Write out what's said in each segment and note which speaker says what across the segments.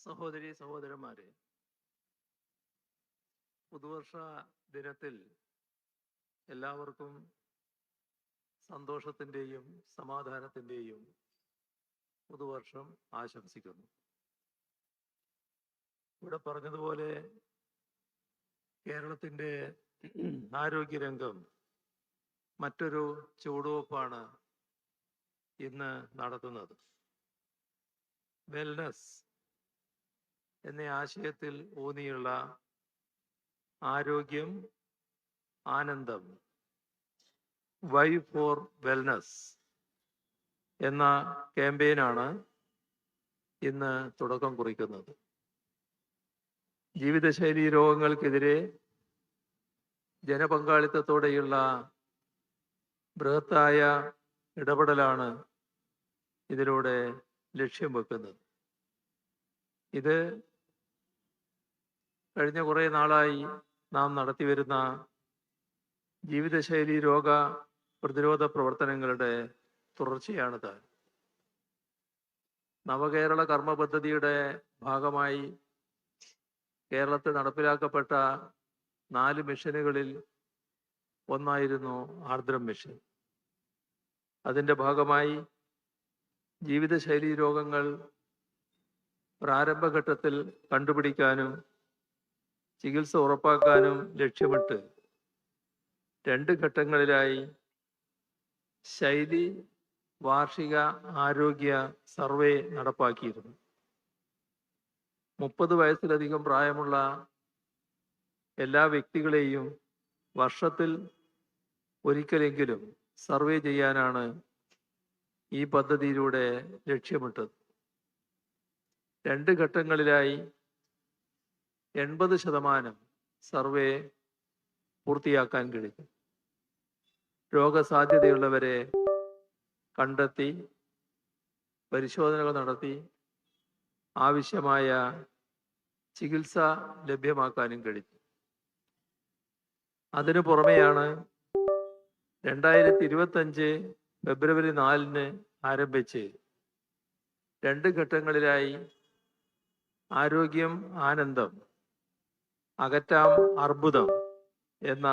Speaker 1: സഹോദരി സഹോദരന്മാരെ പുതുവർഷ ദിനത്തിൽ എല്ലാവർക്കും സന്തോഷത്തിന്റെയും സമാധാനത്തിന്റെയും പുതുവർഷം ആശംസിക്കുന്നു. ഇവിടെ പറഞ്ഞതുപോലെ കേരളത്തിന്റെ ആരോഗ്യരംഗം മറ്റൊരു ചുവടുവെപ്പാണ് ഇന്ന് നടത്തുന്നത്. വെൽനസ് എന്ന ആശയത്തിൽ ഊന്നിയുള്ള ആരോഗ്യം ആനന്ദം വൈ ഫോർ വെൽനസ് എന്ന ക്യാമ്പയിനാണ് ഇന്ന് തുടക്കം കുറിക്കുന്നത്. ജീവിതശൈലി രോഗങ്ങൾക്കെതിരെ ജനപങ്കാളിത്തത്തോടെയുള്ള ബൃഹത്തായ ഇടപെടലാണ് ഇതിലൂടെ ലക്ഷ്യം വെക്കുന്നത്. ഇത് കഴിഞ്ഞ കുറേ നാളായി നാം നടത്തിവരുന്ന ജീവിതശൈലി രോഗ പ്രതിരോധ പ്രവർത്തനങ്ങളുടെ തുടർച്ചയാണ് താൻ നവകേരള കർമ്മ പദ്ധതിയുടെ ഭാഗമായി കേരളത്തിൽ നടപ്പിലാക്കപ്പെട്ട നാല് മിഷനുകളിൽ ഒന്നായിരുന്നു ആർദ്രം മിഷൻ. അതിന്റെ ഭാഗമായി ജീവിതശൈലി രോഗങ്ങൾ പ്രാരംഭഘട്ടത്തിൽ കണ്ടുപിടിക്കാനും ചികിത്സ ഉറപ്പാക്കാനും ലക്ഷ്യമിട്ട് രണ്ട് ഘട്ടങ്ങളിലായി ശൈലി വാർഷിക ആരോഗ്യ സർവേ നടപ്പാക്കിയിരുന്നു. മുപ്പത് വയസ്സിലധികം പ്രായമുള്ള എല്ലാ വ്യക്തികളെയും വർഷത്തിൽ ഒരിക്കലെങ്കിലും സർവേ ചെയ്യാനാണ് ഈ പദ്ധതിയിലൂടെ ലക്ഷ്യമിട്ടത്. രണ്ട് ഘട്ടങ്ങളിലായി എൺപത് ശതമാനം സർവേ പൂർത്തിയാക്കാൻ കഴിഞ്ഞു രോഗസാധ്യതയുള്ളവരെ കണ്ടെത്തി പരിശോധനകൾ നടത്തി ആവശ്യമായ ചികിത്സ ലഭ്യമാക്കാനും കഴിഞ്ഞു അതിനു പുറമെയാണ് രണ്ടായിരത്തി ഇരുപത്തഞ്ച് ഫെബ്രുവരി നാലിന് ആരംഭിച്ച് രണ്ട് ഘട്ടങ്ങളിലായി ആരോഗ്യം ആനന്ദം അകറ്റാം അർബുദം എന്ന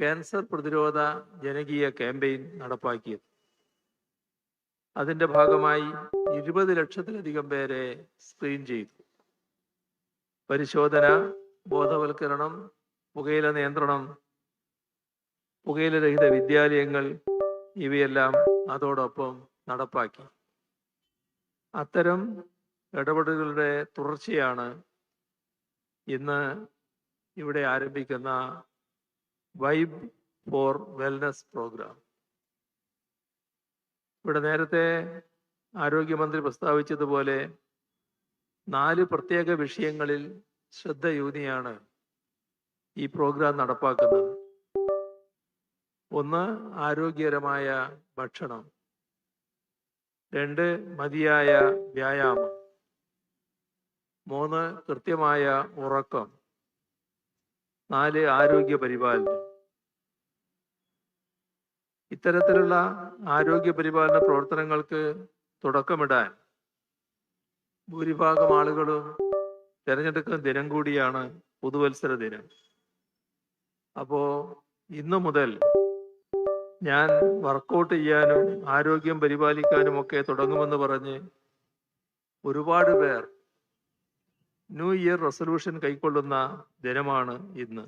Speaker 1: ക്യാൻസർ പ്രതിരോധ ജനകീയ ക്യാമ്പയിൻ നടപ്പാക്കിയത്. അതിന്റെ ഭാഗമായി ഇരുപത് ലക്ഷത്തിലധികം പേരെ സ്ക്രീൻ ചെയ്തു. പരിശോധന ബോധവൽക്കരണം പുകയില നിയന്ത്രണം പുകയിലരഹിത വിദ്യാലയങ്ങൾ ഇവയെല്ലാം അതോടൊപ്പം നടപ്പാക്കി. അത്തരം ഇടപെടലുകളുടെ തുടർച്ചയാണ് ഇന്ന് ഇവിടെ ആരംഭിക്കുന്ന വൈബ് ഫോർ വെൽനസ് പ്രോഗ്രാം ഇവിടെ നേരത്തെ ആരോഗ്യമന്ത്രി പ്രസ്താവിച്ചതുപോലെ നാല് പ്രത്യേക വിഷയങ്ങളിൽ ശ്രദ്ധയൂന്നിയാണ് ഈ പ്രോഗ്രാം നടപ്പാക്കുന്നത്. ഒന്ന് ആരോഗ്യകരമായ ഭക്ഷണം. രണ്ട് മതിയായ വ്യായാമം. മൂന്ന് കൃത്യമായ ഉറക്കം. നാല് ആരോഗ്യ പരിപാലനം. ഇത്തരത്തിലുള്ള ആരോഗ്യ പരിപാലന പ്രവർത്തനങ്ങൾക്ക് തുടക്കമിടാൻ ഭൂരിഭാഗം ആളുകളും തിരഞ്ഞെടുക്കുന്ന ദിനം കൂടിയാണ് പുതുവത്സര ദിനം. അപ്പോ ഇന്നു മുതൽ ഞാൻ വർക്കൗട്ട് ചെയ്യാനും ആരോഗ്യം പരിപാലിക്കാനും ഒക്കെ തുടങ്ങുമെന്ന് പറഞ്ഞ് ഒരുപാട് പേർ ന്യൂ ഇയർ റെസൊല്യൂഷൻ കൈക്കൊള്ളുന്ന ദിനമാണ് ഇന്ന്.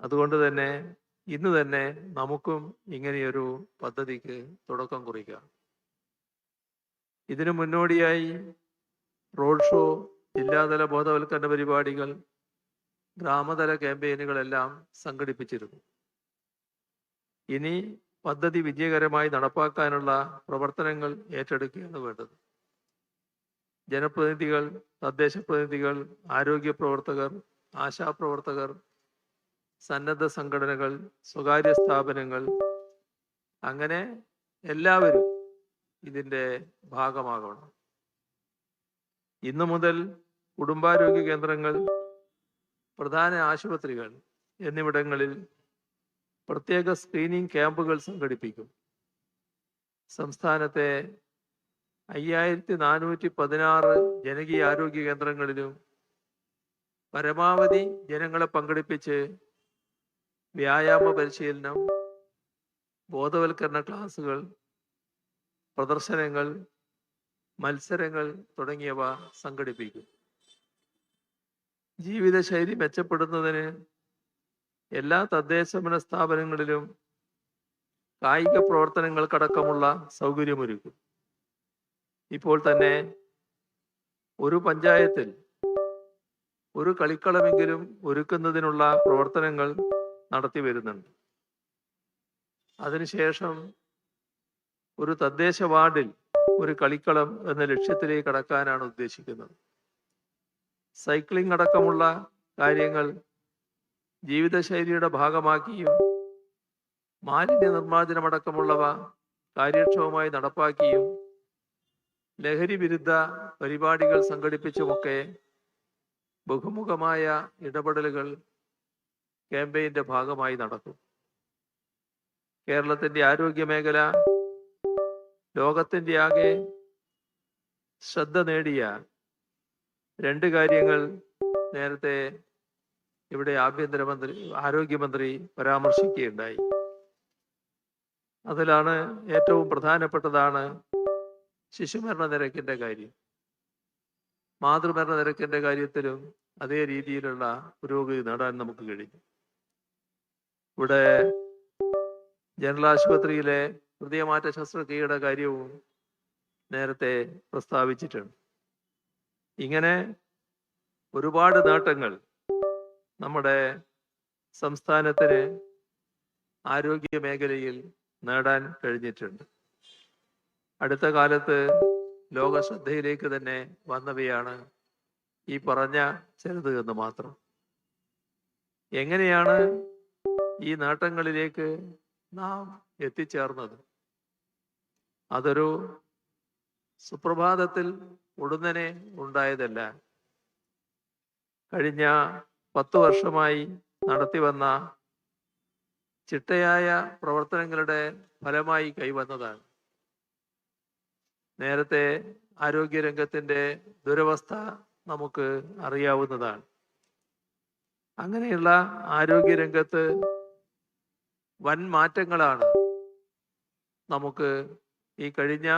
Speaker 1: അതുകൊണ്ട് തന്നെ ഇന്ന് തന്നെ നമുക്കും ഇങ്ങനെയൊരു പദ്ധതിക്ക് തുടക്കം കുറിക്കാം. ഇതിനു മുന്നോടിയായി റോഡ് ഷോ ജില്ലാതല ബോധവൽക്കരണ പരിപാടികൾ ഗ്രാമതല ക്യാമ്പയിനുകളെല്ലാം സംഘടിപ്പിച്ചിരുന്നു. ഇനി പദ്ധതി വിജയകരമായി നടപ്പാക്കാനുള്ള പ്രവർത്തനങ്ങൾ ഏറ്റെടുക്കുകയാണ് വേണ്ടത്. ജനപ്രതിനിധികൾ തദ്ദേശ പ്രതിനിധികൾ ആരോഗ്യ പ്രവർത്തകർ ആശാപ്രവർത്തകർ സന്നദ്ധ സംഘടനകൾ സ്വകാര്യ സ്ഥാപനങ്ങൾ അങ്ങനെ എല്ലാവരും ഇതിന്റെ ഭാഗമാകണം. ഇന്നു മുതൽ കുടുംബാരോഗ്യ കേന്ദ്രങ്ങൾ പ്രധാന ആശുപത്രികൾ എന്നിവിടങ്ങളിൽ പ്രത്യേക സ്ക്രീനിംഗ് ക്യാമ്പുകൾ സംഘടിപ്പിക്കും. സംസ്ഥാനത്തെ അയ്യായിരത്തി നാനൂറ്റി പതിനാറ് ജനകീയ ആരോഗ്യ കേന്ദ്രങ്ങളിലും പരമാവധി ജനങ്ങളെ പങ്കെടുപ്പിച്ച് വ്യായാമ പരിശീലനം ബോധവൽക്കരണ ക്ലാസുകൾ പ്രദർശനങ്ങൾ മത്സരങ്ങൾ തുടങ്ങിയവ സംഘടിപ്പിക്കും. ജീവിതശൈലി മെച്ചപ്പെടുന്നതിന് എല്ലാ തദ്ദേശഭരണ സ്ഥാപനങ്ങളിലും കായിക പ്രവർത്തനങ്ങൾക്കടക്കമുള്ള സൗകര്യമൊരുക്കും. ഇപ്പോൾ തന്നെ ഒരു പഞ്ചായത്തിൽ ഒരു കളിക്കളമെങ്കിലും ഒരുക്കുന്നതിനുള്ള പ്രവർത്തനങ്ങൾ നടത്തി വരുന്നുണ്ട്. അതിനുശേഷം ഒരു തദ്ദേശ വാർഡിൽ ഒരു കളിക്കളം എന്ന ലക്ഷ്യത്തിലേക്ക് കടക്കാനാണ് ഉദ്ദേശിക്കുന്നത്. സൈക്ലിംഗ് അടക്കമുള്ള കാര്യങ്ങൾ ജീവിതശൈലിയുടെ ഭാഗമാക്കിയും മാലിന്യ നിർമ്മാർജനമടക്കമുള്ളവ കാര്യക്ഷമമായി നടപ്പാക്കിയും ലഹരി വിരുദ്ധ പരിപാടികൾ സംഘടിപ്പിച്ചുമൊക്കെ ബഹുമുഖമായ ഇടപെടലുകൾ ക്യാമ്പയിന്റെ ഭാഗമായി നടക്കും കേരളത്തിന്റെ ആരോഗ്യ മേഖല ലോകത്തിന്റെ ആകെ ശ്രദ്ധ നേടിയ രണ്ട് കാര്യങ്ങൾ നേരത്തെ ഇവിടെ ആഭ്യന്തരമന്ത്രി ആരോഗ്യമന്ത്രി പരാമർശിക്കുകയുണ്ടായി. അതിലാണ് ഏറ്റവും പ്രധാനപ്പെട്ടതാണ് ശിശുമരണ നിരക്കിന്റെ കാര്യം. മാതൃമരണ നിരക്കിന്റെ കാര്യത്തിലും അതേ രീതിയിലുള്ള പുരോഗതി നേടാൻ നമുക്ക് കഴിഞ്ഞു. ഇവിടെ ജനറൽ ആശുപത്രിയിലെ ഹൃദയമാറ്റ ശസ്ത്രക്രിയയുടെ കാര്യവും നേരത്തെ പ്രസ്താവിച്ചിട്ടുണ്ട്. ഇങ്ങനെ ഒരുപാട് നേട്ടങ്ങൾ നമ്മുടെ സംസ്ഥാനത്തിന് ആരോഗ്യ മേഖലയിൽ നേടാൻ കഴിഞ്ഞിട്ടുണ്ട്. അടുത്ത കാലത്ത് ലോക ശ്രദ്ധയിലേക്ക് തന്നെ വന്നവയാണ് ഈ പറഞ്ഞ ചെറുത് എന്ന് മാത്രം. എങ്ങനെയാണ് ഈ നേട്ടങ്ങളിലേക്ക് നാം എത്തിച്ചേർന്നത്? അതൊരു സുപ്രഭാതത്തിൽ ഉടനെ ഉണ്ടായതല്ല. കഴിഞ്ഞ പത്ത് വർഷമായി നടത്തി വന്ന ചിട്ടയായ പ്രവർത്തനങ്ങളുടെ ഫലമായി കൈവന്നതാണ്. നേരത്തെ ആരോഗ്യരംഗത്തിന്റെ ദുരവസ്ഥ നമുക്ക് അറിയാവുന്നതാണ്. അങ്ങനെയുള്ള ആരോഗ്യരംഗത്ത് വൻ മാറ്റങ്ങളാണ് നമുക്ക് ഈ കഴിഞ്ഞ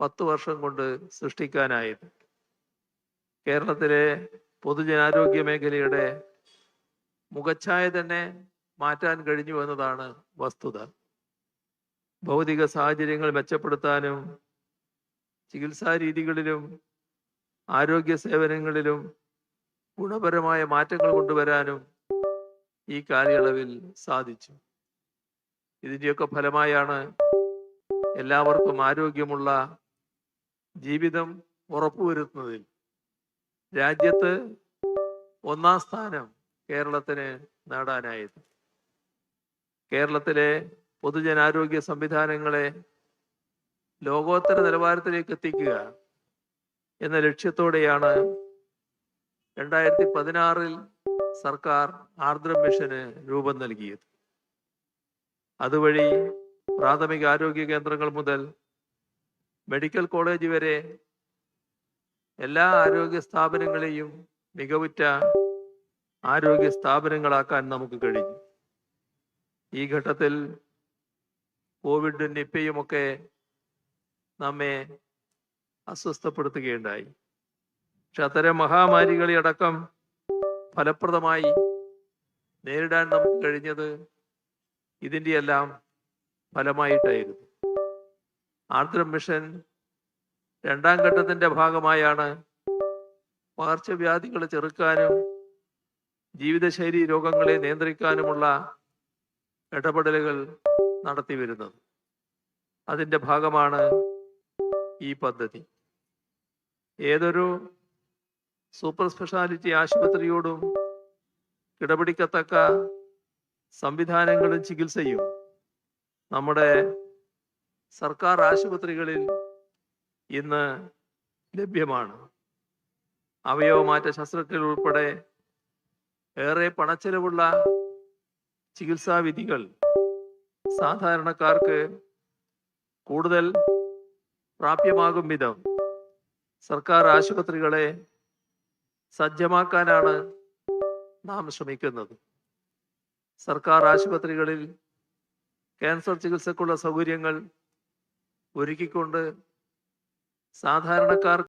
Speaker 1: പത്ത് വർഷം കൊണ്ട് സൃഷ്ടിക്കാനായത്. കേരളത്തിലെ പൊതുജനാരോഗ്യ മേഖലയുടെ മുഖച്ഛായ തന്നെ മാറ്റാൻ കഴിഞ്ഞു എന്നതാണ് വസ്തുത. ഭൗതിക സാഹചര്യങ്ങൾ മെച്ചപ്പെടുത്താനും ചികിത്സാ രീതികളിലും ആരോഗ്യ സേവനങ്ങളിലും ഗുണപരമായ മാറ്റങ്ങൾ കൊണ്ടുവരാനും ഈ കാലയളവിൽ സാധിച്ചു. ഇതിന്റെയൊക്കെ ഫലമായാണ് എല്ലാവർക്കും ആരോഗ്യമുള്ള ജീവിതം ഉറപ്പുവരുത്തുന്നതിൽ. രാജ്യത്ത് ഒന്നാം സ്ഥാനം കേരളത്തിന് നേടാനായത്. കേരളത്തിലെ പൊതുജനാരോഗ്യ സംവിധാനങ്ങളെ ലോകോത്തര നിലവാരത്തിലേക്ക് എത്തിക്കുക എന്ന ലക്ഷ്യത്തോടെയാണ് രണ്ടായിരത്തി പതിനാറിൽ സർക്കാർ ആർദ്ര മിഷന് രൂപം നൽകിയത്. അതുവഴി പ്രാഥമിക ആരോഗ്യ കേന്ദ്രങ്ങൾ മുതൽ മെഡിക്കൽ കോളേജ് വരെ എല്ലാ ആരോഗ്യ സ്ഥാപനങ്ങളെയും മികവുറ്റ ആരോഗ്യ സ്ഥാപനങ്ങളാക്കാൻ നമുക്ക് കഴിഞ്ഞു. ഈ ഘട്ടത്തിൽ കോവിഡ് നിപ്പയുമൊക്കെ നമ്മെ അസ്വസ്ഥപ്പെടുത്തുകയുണ്ടായി. പക്ഷെ അത്തരം മഹാമാരികളെ അടക്കം ഫലപ്രദമായി നേരിടാൻ നമുക്ക് കഴിഞ്ഞത് ഇതിന്റെ എല്ലാം ഫലമായിട്ടായിരുന്നു. ആർദ്രം മിഷൻ രണ്ടാം ഘട്ടത്തിന്റെ ഭാഗമായാണ് പകർച്ചവ്യാധികളെ ചെറുക്കാനും ജീവിതശൈലി രോഗങ്ങളെ നിയന്ത്രിക്കാനുമുള്ള ഇടപെടലുകൾ നടത്തി വരുന്നത് അതിന്റെ ഭാഗമാണ് ഈ പദ്ധതി. ഏതൊരു സൂപ്പർ സ്പെഷ്യാലിറ്റി ആശുപത്രിയോടും കിടപിടിക്കത്തക്ക സംവിധാനങ്ങളും ചികിത്സയും നമ്മുടെ സർക്കാർ ആശുപത്രികളിൽ ഇന്ന് ലഭ്യമാണ്. അവയവമാറ്റ ശസ്ത്രക്രിയ ഉൾപ്പെടെ ഏറെ പണച്ചെലവുള്ള ചികിത്സാവിധികൾ സാധാരണക്കാർക്ക് കൂടുതൽ പ്രാപ്യമാകും വിധം സർക്കാർ ആശുപത്രികളെ സജ്ജമാക്കാനാണ് നാം ശ്രമിക്കുന്നത്. സർക്കാർ ആശുപത്രികളിൽ ക്യാൻസർ ചികിത്സക്കുള്ള സൗകര്യങ്ങൾ ഒരുക്കിക്കൊണ്ട് സാധാരണക്കാർ